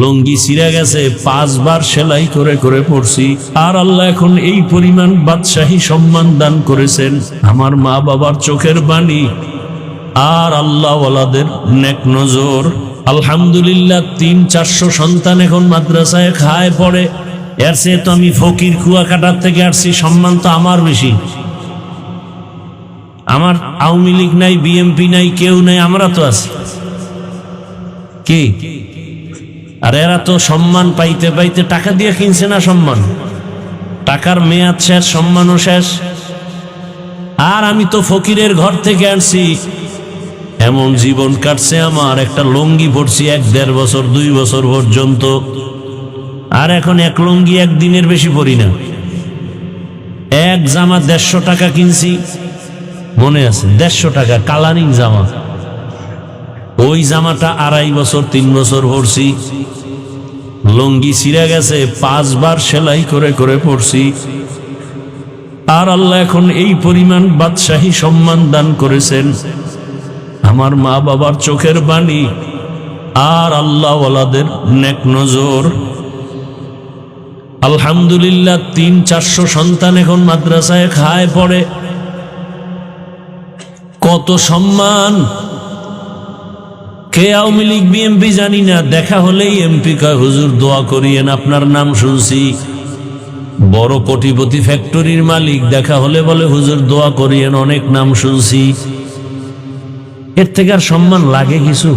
লঙ্গি ছিঁড়ে গেছে, পাঁচবার সেলাই করে করে পড়ছি। আর আল্লাহ এখন এই পরিমাণ বাদশাহী সম্মান দান করেছেন আমার মা বাবার চোখের বাণী। আর আল্লাহ ওয়ালাদের নেক নজর। আলহামদুলিল্লাহ, তিন চারশো সন্তান এখন মাদ্রাসায় খায় পড়ে। এর চেয়ে তো আমি ফকির কুয়াকাটার থেকে আসছি, সম্মান তো আমার বেশি। আমার আওয়ামী লীগ নাই, বিএমপি নাই, কেউ নাই, আমরা তো আছি। কি? আর এরা তো সম্মান পাইতে পাইতে টাকা দিয়ে কিনছে না সম্মান? টাকার মেয়াদ শেষ, সম্মানও শেষ। আর আমি তো ফকিরের ঘর থেকে আনছি। এমন জীবন কাটছে আমার, একটা লঙ্গি পড়ছি এক দেড় বছর, দুই বছর পর্যন্ত। আর এখন এক লঙ্গি একদিনের বেশি পড়ি না। এক জামা দেড়শো টাকা কিনছি। মনে আছে, দেড়শো টাকা কালারিং জামা। ওই জামাটা আড়াই বছর, তিন বছর পরছি। লঙ্গি ছিঁড়ে গেছে, পাঁচবার সেলাই করে করে পড়ছি আর আল্লাহ এখন এই পরিমাণ বাদশাহী সম্মান দান করেছেন। আমার মা বাবার চোখের বাণী, আর আল্লাহ ওয়ালাদের নেক নজর। আলহামদুলিল্লাহ, তিন চারশো সন্তান এখন মাদ্রাসায় খায় পড়ে। কত সম্মান! কে আওয়ামী লীগ বিএমপি জানি না। দেখা হলেই এমপি কয়, হুজুর, দোয়া করিয়েন, আপনার নাম শুনছি। বড় কোটিপতি ফ্যাক্টরির মালিক দেখা হলে বলে, হুজুর, দোয়া করিয়েন, অনেক নাম শুনছি। এর থেকে আর সম্মান লাগে কিছু?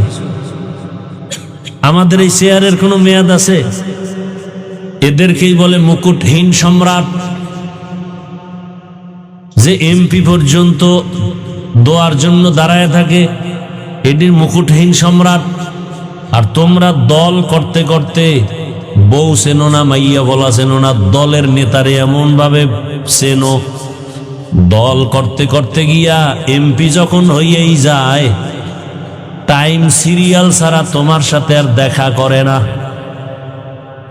আমাদের এই চেয়ারের কোনো মেয়াদ আছে? এদেরকেই বলে মুকুটহীন সম্রাট। যে এমপি পর্যন্ত দোয়ার জন্য দাঁড়ায় থাকে এটির মুকুটহীন সম্রাট। আর তোমরা দল করতে করতে বউ চেনো না মাইয়া বলা চেনো না দলের নেতারে এমন ভাবে চেনো দল করতে করতে গিয়া এমপি যখন হইয়েই যায়, টাইম সিরিয়াল ছাড়া তোমার সাথে আর দেখা করে না।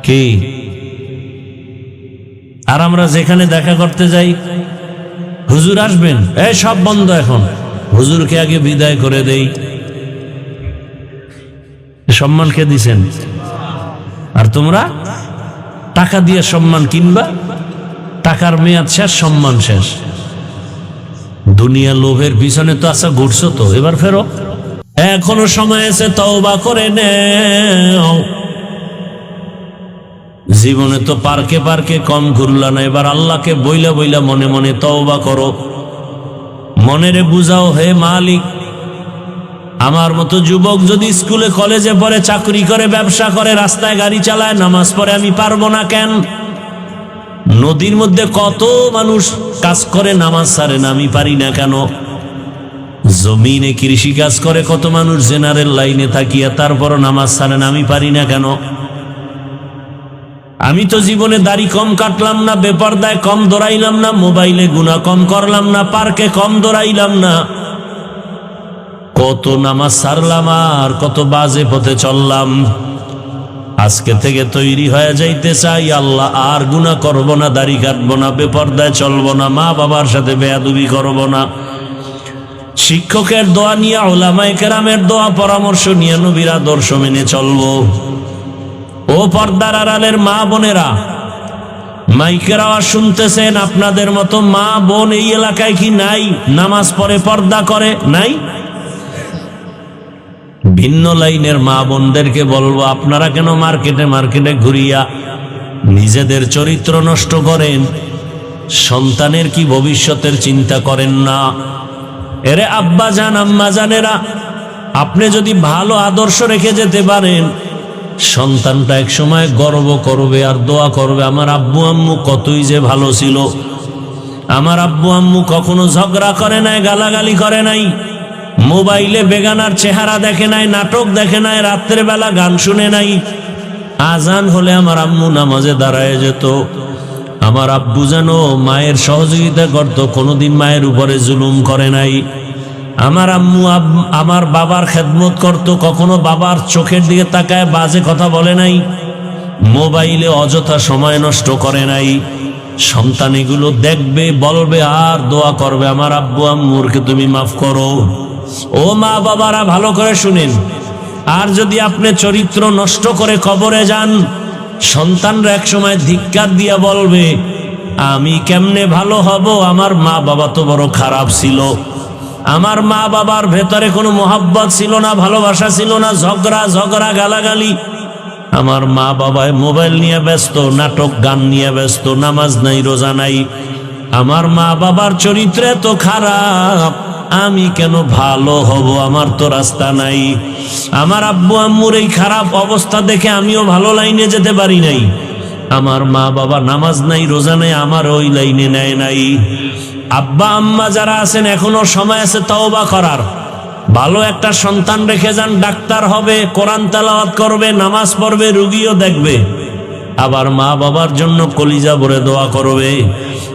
কি? আর আমরা যেখানে দেখা করতে যাই, হুজুর আসবেন? এই সব বন্ধ এখন। হুজুরকে আগে বিদায় করে দেই। সম্মান কে দিছেন? আর তোমরা? টাকা দিয়ে সম্মান কিনবা, টাকার মেয়াদ শেষ, সম্মান শেষ। দুনিয়া লোভের পিছনে তো আচ্ছা ঘুরছো তো। এবার ফেরো। এখনও সময় আছে, তওবা করে নেও। জীবনে তো পার্কে পার্কে কম ঘুরলা না। এবার আল্লাহকে বইলা বইলা মনে মনে তওবা করো। মনেরে বুঝাও, হে মালিক আমার মতো যুবক যদি স্কুলে, কলেজে পড়ে, চাকরি করে, ব্যবসা করে, রাস্তায় গাড়ি চালায়, নামাজ পড়ে, আমি পারব না কেন? নদীর মধ্যে কত মানুষ কাজ করে, নামাজ সারে না, আমি পারি না কেন? জমিনে কৃষি কাজ করে, কত মানুষ জেনারেল লাইনে থাকিয়া, তারপরও নামাজ সারে না, আমি পারি না কেন? আমি তো জীবনে দাড়ি কম কাটলাম না, বেপরদায় কম দৌড়াইলাম না, মোবাইলে গুণা কম করলাম না, পার্কে কম দৌড়াইলাম না। কত নামাজ সারলাম আর কত বাজে পথে চললাম। আজকে থেকে তৈরি হয়ে যাইতে চাই, আল্লাহ আর গুণা করব না, দাড়ি কাটবো না, বেপর্দায় চলবো না মা বাবার সাথে বেয়াদুবি করব না। শিক্ষকের দোয়া নিয়ে ওলামায় কেরামের দোয়া, পরামর্শ নিয়ে নবীর আদর্শ মেনে চলবো। ও পর্দার আড়ালের মা বোনেরা, মাইকের শুনতেছেন, আপনাদের মতো মা বোন এই এলাকায় কি নাই? নামাজ পড়ে, পর্দা করে, নাই? ভিন্ন লাইনের মা বোনদেরকে বলব, আপনারা কেন মার্কেটে মার্কেটে ঘুরিয়া নিজেদের চরিত্র নষ্ট করেন? সন্তানের কি ভবিষ্যতের চিন্তা করেন না? এরে আব্বা জান, আম্মা জানেরা, আপনি যদি ভালো আদর্শ রেখে যেতে পারেন, সন্তানটা এক সময় গর্ব করবে আর দোয়া করবে, আমার আব্বু আম্মু কতই যে ভালো ছিল। আমার আব্বু আম্মু কখনো ঝগড়া করে নাই, গালাগালি করে নাই। মোবাইলে বেগানার চেহারা দেখে নাই, নাটক দেখে নাই, রাত্রের বেলা গান শুনে নাই। আজান হলে আমার আম্মু নামাজে দাঁড়ায় যেত। আমার আব্বু যেন মায়ের সহযোগিতা করতো, কোনোদিন মায়ের উপরে জুলুম করে নাই। আমার আম্মু আমার বাবার খেদমত করত, কখনো বাবার চোখের দিকে তাকায় বাজে কথা বলে নাই। মোবাইলে অযথা সময় নষ্ট করে নাই। সন্তান এগুলো দেখবে, বলবে, আর দোয়া করবে। আমার আব্বু আম্মুরকে তুমি মাফ করো। ও মা বাবারা, ভালো করে শুনেন। আর যদি আপনি চরিত্র নষ্ট করে কবরে যান, সন্তানরা একসময় ধিক্কার দিয়া বলবে, আমি কেমনে ভালো হব? আমার মা বাবা তো বড় খারাপ ছিল। আমার মা বাবার ভেতরে কোনো মোহাব্বত ছিল না, ভালোবাসা ছিল না, ঝগড়া ঝগড়া, গালাগালি। আমার মা বাবায় মোবাইল নিয়ে ব্যস্ত, নাটক, গান নিয়ে ব্যস্ত, নামাজ নাই, রোজা নাই। আমার মা বাবার চরিত্রে তো খারাপ। আমি কেন ভালো হব? আমার তো রাস্তা নাই। আমার আব্বু আম্মুর এই খারাপ অবস্থা দেখে আমিও ভালো লাইনে যেতে পারি নাই। আমার মা বাবা নামাজ নাই, রোজা নাই, আমার ওই লাইনে নেয় নাই। আব্বা আম্মা যারা আছেন, এখনও সময় আছে তওবা করার। ভালো একটা সন্তান রেখে যান, ডাক্তার হবে, কোরআন তেলাওয়াত করবে, নামাজ পড়বে, রুগীও দেখবে। আবার মা বাবার জন্য কলিজা ভরে দোয়া করবে।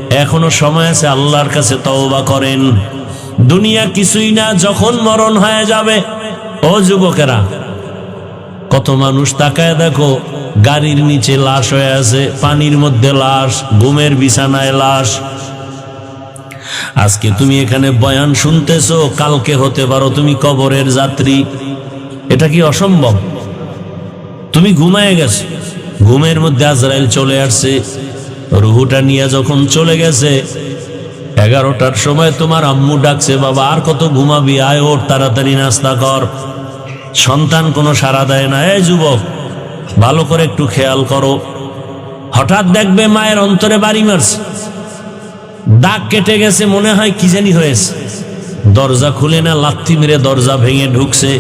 এখনও সময় আছে আল্লাহর কাছে তওবা করেন। দুনিয়া কিছুই না, যখন মরণ হয়ে যাবে। ও যুবকেরা, কত মানুষ তাকায় দেখো, গাড়ির নিচে লাশ হয়ে আছে, পানির মধ্যে লাশ, ঘুমের বিছানায় লাশ। আজকে তুমি এখানে বয়ান শুনতেছো, কালকে হতে পারো তুমি কবরের যাত্রী। এটা কি অসম্ভব? তুমি ঘুমায় গেছো, ঘুমের মধ্যে আজরাইল চলে আসছে, রুহুটা নিয়ে যখন চলে গেছে এগারোটার সময় তোমার আম্মু ডাকছে, বাবা, আর কত ঘুমাবি? আয় ওর তাড়াতাড়ি নাস্তা কর। সন্তান কোনো সাড়া দেয় না এই যুবক, ভালো করে একটু খেয়াল করো। হঠাৎ দেখবে মায়ের অন্তরে বাড়ি মারছে। দাগ কেটে গেছে, মনে হয় কি জানি হয়েছে। দরজা খুলে না, লাথি মেরে দরজা ভেঙে ঢুকছে।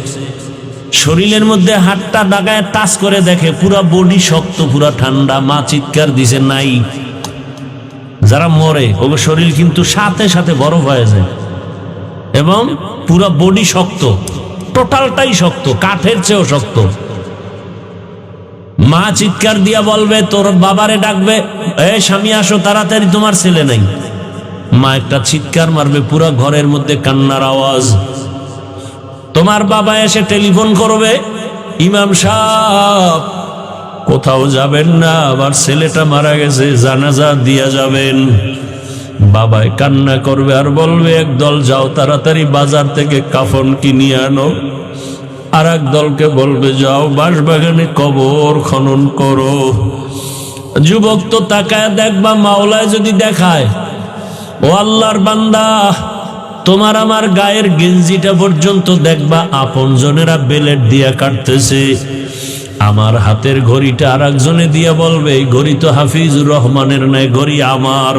শরীরের মধ্যে হাতটা দাগায় টাচ করে দেখে, পুরা বডি শক্ত, পুরা ঠান্ডা। মা চিৎকার দিছে, নাই। যারা মরে ওগো শরীর কিন্তু সাথে সাথে বরফ হয়ে যায়। এবং পুরা বডি শক্ত টোটালটাই শক্ত, কাঠের চেয়েও শক্ত। মা চিৎকার দিয়া বলবে, তোর বাবারে ডাকবে, এ স্বামী, আসো, তাড়াতাড়ি, তোমার ছেলে নাই। মা একটা চিৎকার মারবে, পুরা ঘরের মধ্যে কান্নার আওয়াজ। তোমার বাবা এসে টেলিফোন করবে, ইমাম সাহ কোথাও যাবেন না, আবার ছেলেটা মারা গেছে, জানাজা দিয়া যাবেন। বাবায় কান্না করবে আর বলবে, একদল যাও তাড়াতাড়ি বাজার থেকে কাফন কিনিয়ে আনো। আর এক দলকে বলবে, যাও বাঁশবাগানে কবর খনন করো। যুবক তো তাকায়, দেখবা মাওলায় যদি দেখায়। ও আল্লাহর বান্দা, তোমার আমার গায়ের গেঞ্জিটা পর্যন্ত দেখবা আপন জনেরা বেলেট দিয়া কাটতেছে। আমার হাতের ঘড়িটা আর একজনে দিয়া বলবে ঘড়ি তো হাফিজুর রহমানের নাই ঘড়ি আমার।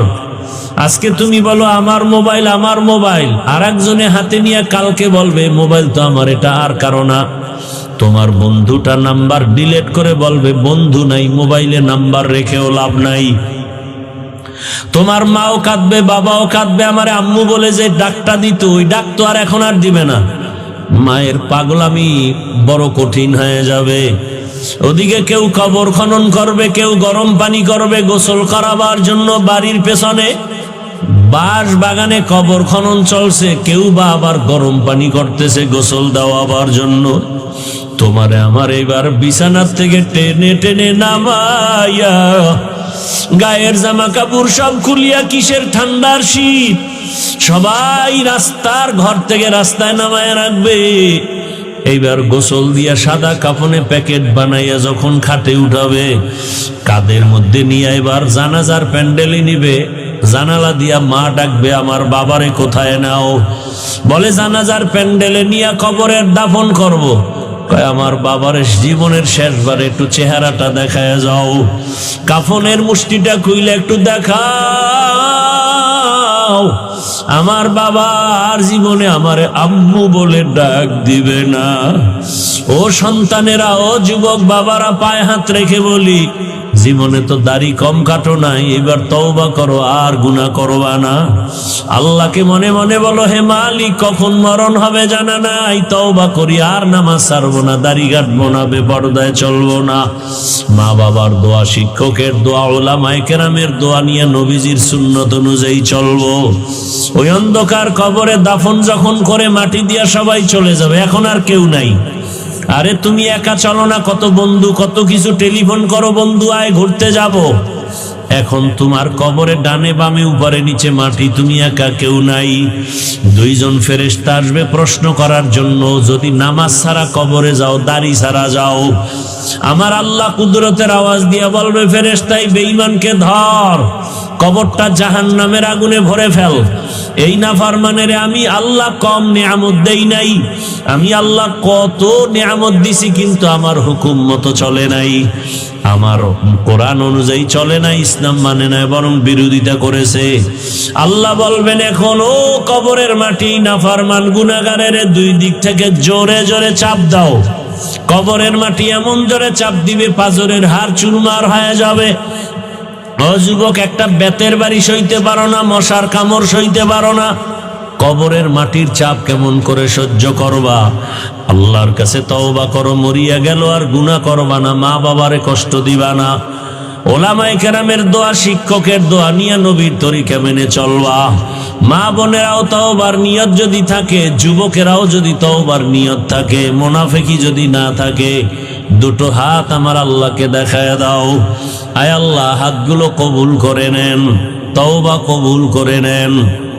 আজকে তুমি বলো, আমার মোবাইল আমার মোবাইল। আর একজনে হাতে নিয়ে কালকে বলবে, মোবাইল তো আমার, এটা আর কারণা তোমার বন্ধুটা নাম্বার ডিলেট করে বলবে, বন্ধু নাই, মোবাইলে নাম্বার রেখেও লাভ নাই। তোমার মাও কাঁদবে, বাবাও কাঁদবে, আমার আম্মু বলে যে ডাকটা দিত, ওই ডাক তো আর এখন আর দিবে না। মায়ের পাগলামি বড় কঠিন হয়ে যাবে। ওদিকে কেউ কবর খনন করবে, কেউ গরম পানি করবে, গোসল করাবার জন্য বাড়ির পেছনে বাঁশ বাগানে কবর খনন চলছে, কেউ বা আবার গরম পানি করতেছে গোসল দেওয়াবার জন্য। তোমারে আমার এবার বিছানার থেকে টেনে টেনে নামাইয়া, গায়ের জামা কাপড় সব খুলিয়া কিসের ঠান্ডার শীত? সবাই রাস্তার ঘর থেকে রাস্তায় নামায় রাখবে। এইবার গোসল দিয়া সাদা কাপনে প্যাকেট বানাইয়া যখন খাটে উঠাবে, কাদের মধ্যে নিয়ে এবার জানাজার প্যান্ডেলে নিবে, জানালা দিয়া মা ডাকবে, আমার বাবারে কোথায় নাও? বলে, জানাজার প্যান্ডেলে নিয়ে কবরের দাফন করব। আমার বাবার জীবনের শেষবার একটু চেহারাটা দেখায় যাও। কাফনের মুষ্টিটা খুইলে একটু দেখাও। আমার বাবার জীবনে আমার আম্মু বলে ডাক দিবে না। ও সন্তানেরা, ও যুবক, বাবারা পায়ে হাত রেখে বলি জীবনে তো দাড়ি কম কাটো নাই, এবার তওবা করো, আর গুণা করবা না। আল্লাহকে মনে মনে বলো, হে মালিক, কখন মরণ হবে জানা নাই? তওবা করি, আর নামাজ ছাড়বো না, দাড়ি কাটবো না, বেপরদায় চলবো না। মা বাবার দোয়া, শিক্ষকের দোয়া, ওলামায়ে কেরামের দোয়া নিয়ে নবীজির সুন্নত অনুযায়ী চলবো। ওই অন্ধকার কবরে দাফন যখন করে মাটি দিয়া সবাই চলে যাবে, এখন আর কেউ নাই। আরে তুমি একা চলো না, কত বন্ধু, কত কিছু টেলিফোন করো বন্ধু, আয় ঘুরতে যাব। এখন তোমার কবরে ডানে বামে, উপরে নিচে মাটি, তুমি একা কেউ নাই। দুইজন ফেরেশতা আসবে প্রশ্ন করার জন্য, যদি নামাজ ছাড়া কবরে যাও, দাড়ি ছাড়া যাও। আমার আল্লাহ কুদরতের আওয়াজ দিয়ে বলবে, ফেরেশতাই বেঈমানকে ধর, কবরটা জাহান নামের আগুনে ভরে ফেল। এই না ফারমানের আমি আল্লাহ কম নিয়ামত দেই নাই। আমি আল্লাহ কত নিয়ামত দিছি, কিন্তু আমার হুকুম মতো চলে নাই। আমার কোরআন অনুযায়ী চলে না ইসলাম মানে না বরং বিরোধিতা করেছে। আল্লাহ বলবেন, এখন ও কবরের মাটি না ফারমান গুনাগারের দুই দিক থেকে জোরে জোরে চাপ দাও। কবরের মাটি এমন জোরে চাপ দিবে, পাজরের হার চুরমার হয়ে যাবে। ও যুবক, একটা বেতের বাড়ি সইতে পারো না, মশার কামড় সইতে পারো না। কবরের মাটির চাপ কেমন করে সহ্য করবা? আল্লাহর কাছে তওবা করো, মরিয়া গেল আর গুনাহ করবা না, মা বাবারে কষ্ট দিবা না। ওলামায়ে কেরামের দোয়া, শিক্ষকের দোয়া, নিয়ে নবীর তরিকা মেনে চলবা। মা বোনেরাও তওবার নিয়ত যদি থাকে, যুবকেরাও যদি তওবার নিয়ত থাকে মোনাফেকি যদি না থাকে, দুটো হাত আমার আল্লাহকে দেখায় দাও। আয় আল্লাহ, হাতগুলো কবুল করে নেন, তওবা কবুল করে নেন।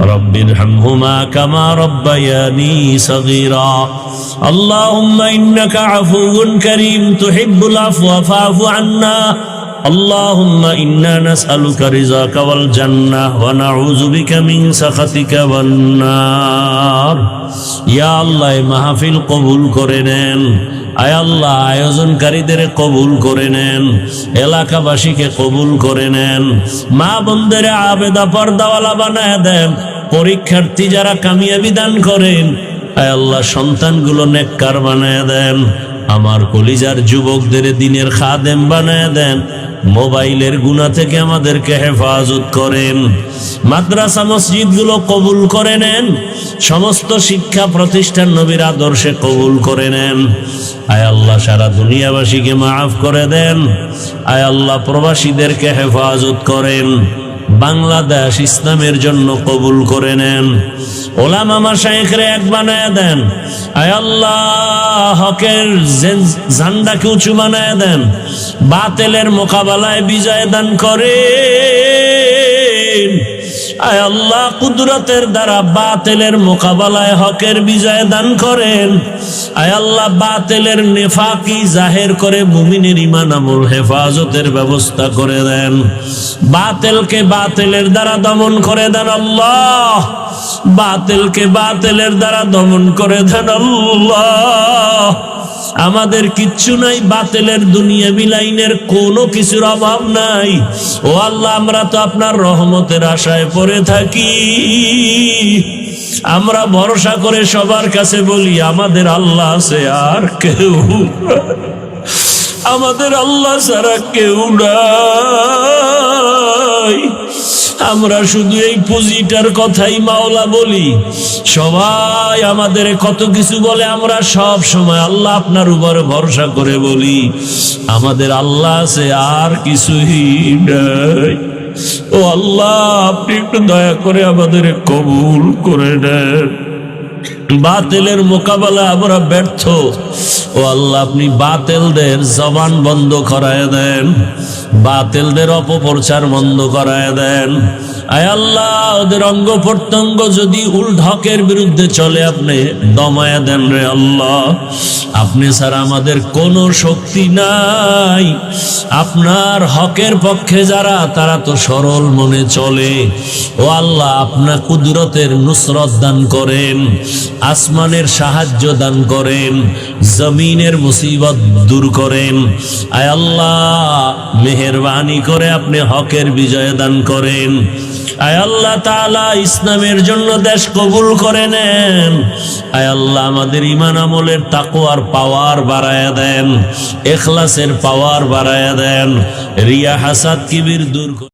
رب ارحمهما كما ربياني صغيرا اللهم إنك عفو كريم تحب العفو فاعف عنا اللهم إنا نسألك رزاك والجنة ونعوذ بك من سخطك والنار يا الله ما في القبول كرنين আয় আল্লাহ, আয়োজনকারীদের কবুল করে নেন, এলাকাবাসীকে কবুল করে নেন, মা বন্ধের আবেদা পর্দাওয়ালা বানায় দেন, পরীক্ষার্থী যারা কামিয়াবি দান করেন, আয় আল্লাহ, সন্তানগুলো নেককার বানায় দেন, আমার কলিজার যুবকদের দিনের খাদেম বানায় দেন মোবাইলের গুণা থেকে আমাদেরকে হেফাজত করেন। মাদ্রাসা মসজিদগুলো কবুল করে নেন। সমস্ত শিক্ষা প্রতিষ্ঠান নবীর আদর্শে কবুল করে নেন। আয় আল্লাহ, সারা দুনিয়াবাসীকে মাফ করে দেন। আয় আল্লাহ, প্রবাসীদেরকে হেফাজত করেন। বাংলাদেশ ইসলামের জন্য কবুল করে নেন। ওলাম আমার শাইখরে এক বানায় দেন। আয় আল্লাহ, হকের ঝান্ডাকে উঁচু বানায় দেন। বাতেলের মোকাবেলায় বিজয় দান করেন। আয় আল্লাহ, কুদরতের দ্বারা বাতেলের মোকাবেলায় হকের বিজয় দান করেন। আয় আল্লাহ, বাতেলের নেফাকি জাহের করে মুমিনের ইমান আমল হেফাজতের ব্যবস্থা করে দেন। বাতেলকে বাতেলের দ্বারা দমন করে দেন আল্লাহ। বাতেলকে বাতেলের দ্বারা দমন করে দেন আল্লাহ। আমাদের কিচ্ছু নাই, বাতেলের দুনিয়া বিলাইনের কোনো কিছুর অভাব নাই। ও আল্লাহ, আমরা তো আপনার রহমতের আশায় পড়ে থাকি। আমরা ভরসা করে সবার কাছে বলি, আমাদের আল্লাহ আছে আর কেউ আমাদের আল্লাহ ছাড়া কেউ নাই। আমরা শুধু এই পুঁজিটার কথাই মাওলা বলি। সবাই আমাদের কত কিছু বলে, আমরা সব সময় আল্লাহ আপনার উপরে ভরসা করে বলি। আমাদের আল্লাহ আছে, আর কিছুই নাই। ও আল্লাহ, আপনি একটু দয়া করে আমাদের কবুল করে নেন। বাতিলের মোকাবেলা আমরা ব্যর্থ। ও আল্লাহ, আপনি বাতিলদের জবান বন্ধ করায় দেন। বাতিলদের অপপ্রচার বন্ধ করায় দেন। আল্লাহ, ওদের অঙ্গ প্রত্যঙ্গ যদি উল্ট হকের বিরুদ্ধে চলে, আপনি দমায়া দেন রে আল্লাহ। আপনি ছাড়া আমাদের কোনো শক্তি নাই। আপনার হকের পক্ষে যারা, তারা তো সরল মনে চলে। ও আল্লাহ আপনার কুদরতের নুসরত দান করেন, আসমানের সাহায্য দান করেন, জমিনের মুসিবত দূর করেন। আয় আল্লাহ, মেহরবানি করে আপনি হকের বিজয় দান করেন। আয় আল্লাহ তাআলা ইসলামের জন্য দেশ কবুল করে নেন। আয় আল্লাহ আমাদের ইমান আমলের তাকওয়ার পাওয়ার বাড়ায় দেন। এখলাসের পাওয়ার বাড়ায়া দেন। রিয়া হাসাদ কিবির দূর